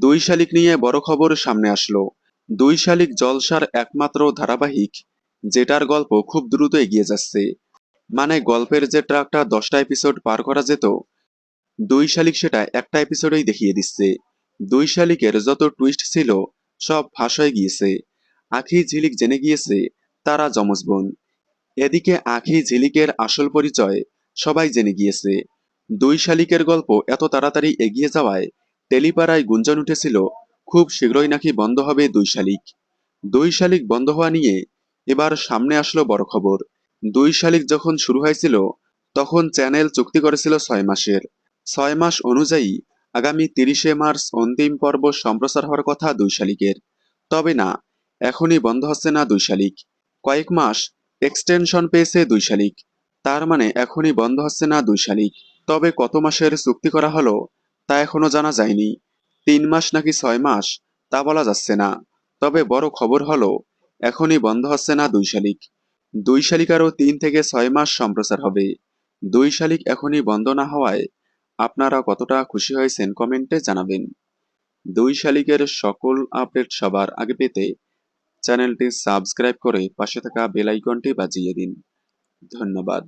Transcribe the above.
দুই শালিক নিয়ে বড় খবর সামনে আসলো। দুই শালিক জলসার একমাত্র ধারাবাহিক, যেটার গল্প খুব দ্রুত এগিয়ে যাচ্ছে। মানে গল্পের যে ট্রাকটা দশটা এপিসোড পার করা যেত, দুই শালিক সেটা একটা এপিসোডেই দেখিয়ে দিচ্ছে। দুই শালিকের যত টুইস্ট ছিল, সব ফাঁস হয়ে গিয়েছে। আখি ঝিলিক জেনে গিয়েছে, তারা যমজ বোন। এদিকে আখি ঝিলিকের আসল পরিচয় সবাই জেনে গিয়েছে। দুই শালিকের গল্প এত তাড়াতাড়ি এগিয়ে যাওয়ায় টেলিপাড়ায় গুঞ্জন উঠেছিল, খুব শীঘ্রই নাকি বন্ধ হবে দুই শালিক। দুই শালিক বন্ধ হওয়া নিয়ে এবার সামনে আসলো বড় খবর। দুই শালিক যখন শুরু হয়েছিল, তখন চ্যানেল চুক্তি করেছিল ছয় মাসের। ছয় মাস অনুযায়ী আগামী তিরিশে মার্চ অন্তিম পর্ব সম্প্রচার হওয়ার কথা দুই শালিকের। তবে না, এখনই বন্ধ হচ্ছে না দুই শালিক। কয়েক মাস এক্সটেনশন পেয়েছে দুই শালিক। তার মানে এখনই বন্ধ হচ্ছে না দুই শালিক। তবে কত মাসের চুক্তি করা হলো তা এখনও জানা যায়নি। তিন মাস নাকি ছয় মাস, তা বলা যাচ্ছে না। তবে বড় খবর হলো, এখনই বন্ধ হচ্ছে না দুই শালিক। দুই শালিক আরও তিন থেকে ছয় মাস সম্প্রচার হবে। দুই শালিক এখনই বন্ধ না হওয়ায় আপনারা কতটা খুশি হয়েছেন কমেন্টে জানাবেন। দুই শালিকের সকল আপডেট সবার আগে পেতে চ্যানেলটি সাবস্ক্রাইব করে পাশে থাকা বেল আইকনটি বাজিয়ে দিন। ধন্যবাদ।